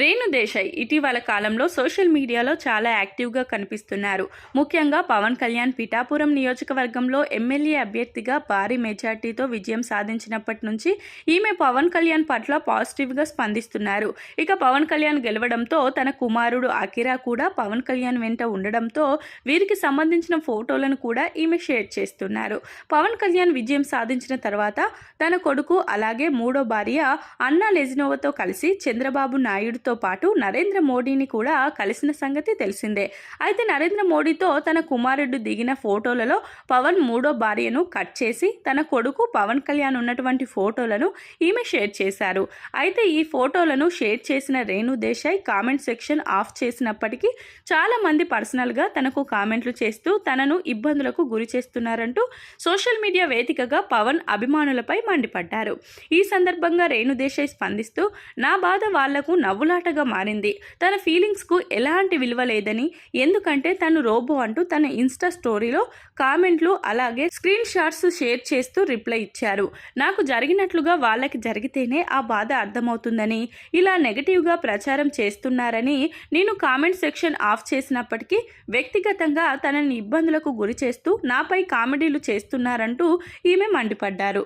రేణు దేశాయ్ ఇటీవల కాలంలో సోషల్ మీడియాలో చాలా యాక్టివ్గా కనిపిస్తున్నారు. ముఖ్యంగా పవన్ కళ్యాణ్ పిఠాపురం నియోజకవర్గంలో ఎమ్మెల్యే అభ్యర్థిగా భారీ మెజార్టీతో విజయం సాధించినప్పటి నుంచి ఈమె పవన్ కళ్యాణ్ పట్ల పాజిటివ్గా స్పందిస్తున్నారు. ఇక పవన్ కళ్యాణ్ గెలవడంతో తన కుమారుడు అకిరా కూడా పవన్ కళ్యాణ్ వెంట ఉండడంతో వీరికి సంబంధించిన ఫోటోలను కూడా ఈమె షేర్ చేస్తున్నారు. పవన్ కళ్యాణ్ విజయం సాధించిన తర్వాత తన కొడుకు అలాగే మూడో భార్య అన్నా లెజినోవతో కలిసి చంద్రబాబు నాయుడుతో పాటు నరేంద్ర మోడీని కూడా కలిసిన సంగతి తెలిసిందే. అయితే నరేంద్ర మోడీతో తన కుమారుడు దిగిన ఫోటోలలో పవన్ మూడో భార్యను కట్ చేసి తన కొడుకు పవన్ కళ్యాణ్ ఉన్నటువంటి ఫోటోలను ఈమె షేర్ చేశారు. అయితే ఈ ఫోటోలను షేర్ చేసిన Renu Desai comment section off చేసినప్పటికీ చాలా మంది పర్సనల్గా తనకు కామెంట్లు చేస్తూ తనను ఇబ్బందులకు గురి చేస్తున్నారంటూ సోషల్ మీడియా వేదికగా పవన్ అభిమానులపై మండిపడ్డారు. ఈ సందర్భంగా రేణు దేశాయ్ స్పందిస్తూ నా బాధ వాళ్ళకు నవ్వులాటగా మారింది. తన ఫీలింగ్స్కు ఎలాంటి విలువ లేదని ఎందుకంటే తను రోబో అంటూ తన ఇన్స్టా స్టోరీలో కామెంట్లు అలాగే స్క్రీన్ షాట్స్ షేర్ చేస్తూ రిప్లై ఇచ్చారు. నాకు జరిగినట్లుగా వాళ్ళకి జరిగితేనే ఆ బాధ అర్థమవుతుందని ఇలా నెగటివ్గా ప్రచారం చేస్తున్నారని నేను కామెంట్ సెక్షన్ ఆఫ్ చేసినప్పటికీ వ్యక్తిగతంగా తనని ఇబ్బందులకు గురి చేస్తూ నాపై కామెడీలు చేస్తున్నారంటూ ఈమె మండిపడ్డారు.